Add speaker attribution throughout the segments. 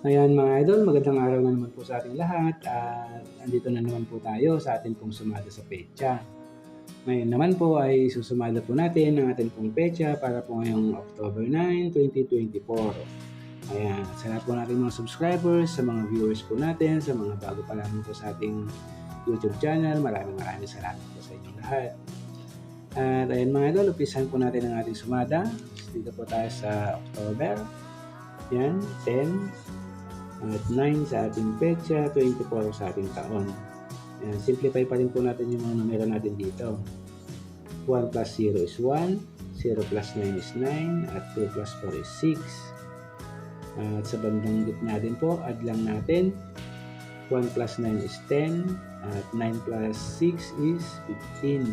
Speaker 1: Ayan mga idol, magandang araw na naman po sa ating lahat at andito na naman po tayo sa ating pong sumada sa pecha. Ngayon naman po ay susumada po natin ang ating pong pecha para po ngayong October 9, 2024. Ayan, sa lahat po natin mga subscribers, sa mga viewers po natin, sa mga bago pa lang po sa ating YouTube channel, maraming maraming salamat po sa inyong lahat. At ayan mga idol, upisan po natin ang ating sumada. Dito po tayo sa October. Yan, 10, at 9 sa ating petsa, 24 sa ating taon. Ayan, simplify pa rin po natin yung mga numero natin dito. 1 plus 0 is 1, 0 plus 9 is 9, at 2 plus 4 is 6. At sa bandang gitna din po, add lang natin. 1 plus 9 is 10, at 9 plus 6 is 15.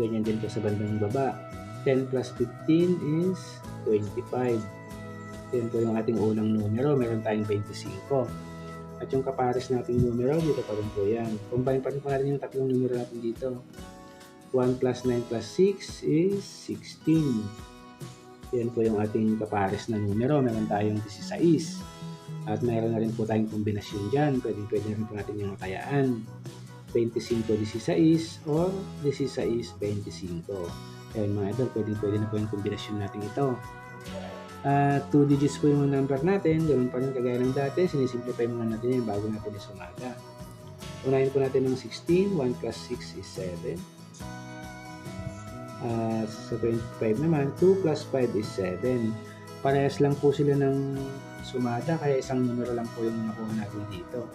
Speaker 1: Ganyan din po sa bandang baba. 10 plus 15 is 25. Yan yung ating unang numero. Meron tayong 25. At yung kapares nating numero, dito pa rin po yan. Combine pa rin po natin yung tatlong numero natin dito. 1 plus 9 plus 6 is 16. Yan po yung ating kapares na numero. Meron tayong 16. At meron na rin po tayong kombinasyon dyan. Pwede, pwede rin po natin yung matayaan. 25-16 or 16-25. Ayan mga idol, pwede, pwede na po yung kombinasyon natin ito. Uh, 2 digits po yung number natin. Ganun pa rin kagaya ng dati. Sinisimplify muna natin yan bago natin isumaga. Unahin po natin ng 16. 1 plus 6 is 7. Uh, sa 25 naman, 2 plus 5 is 7. Parehas lang po sila ng sumada, kaya isang numero lang po yung nakuha natin dito.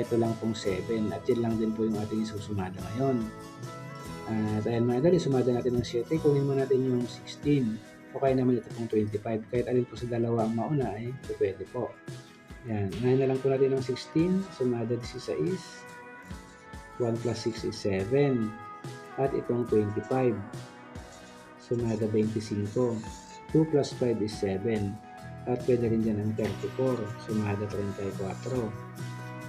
Speaker 1: Ito lang pong 7 at yun lang din po yung ating isusumada ngayon. At uh, ayan mga idol, sumada natin ng 7. Kunin mo natin yung 16 o kaya naman ito pong 25. Kahit alin po sa dalawa ang mauna ay eh, pwede po. Yan. Ngayon na lang po natin ng 16. Sumada 16. 1 plus 6 is 7. At itong 25. Sumada 25. 2 plus 5 is 7. At pwede rin dyan ang 34. Sumada 34.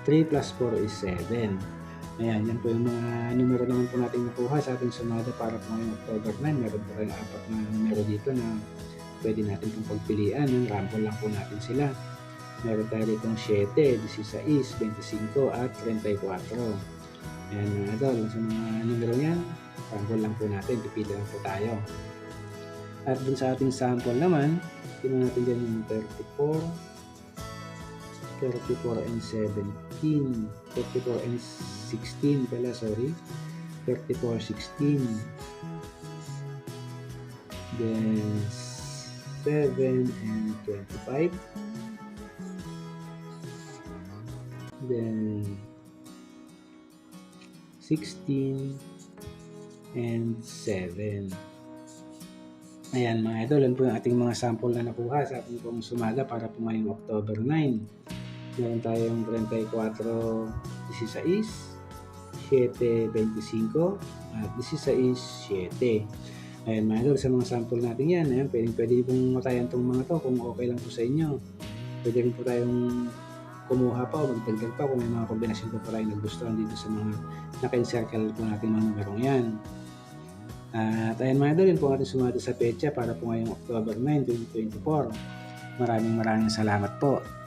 Speaker 1: 3 plus 4 is 7. Ayan, yan po yung mga numero naman po natin nakuha sa ating sumada para po ngayong October 9. Meron po tayong apat na numero dito na pwede natin pong pagpilian. Yung ramble lang po natin sila. Meron tayo dito 7, 16, 25 at 34. Ayan mga idol, sa mga numero niyan, ramble lang po natin, pipili lang po tayo. At dun sa ating sample naman, tingnan natin dyan yung 34, 34 and 17, 34 and 16 pala, sorry. 34, 16. Then, 7 and 25. Then, 16 and 7. Ayan mga idol, yan po yung ating mga sample na nakuha sa ating pong sumada para po ngayong October 9. Meron tayong 34, 16, 7.25 at 16.7. Ayan mga idol, sa mga sample natin yan, ayan, pwede, pwede pong matayan itong mga to kung okay lang po sa inyo. Pwede rin po tayong kumuha pa o magdagdag pa kung may mga kombinasyon po pa tayong nagustuhan dito sa mga naka-encircle po natin mga numerong yan. At ayan mga idol, yun po ating sumati sa pecha para po ngayong October 9, 2024. Maraming maraming salamat po.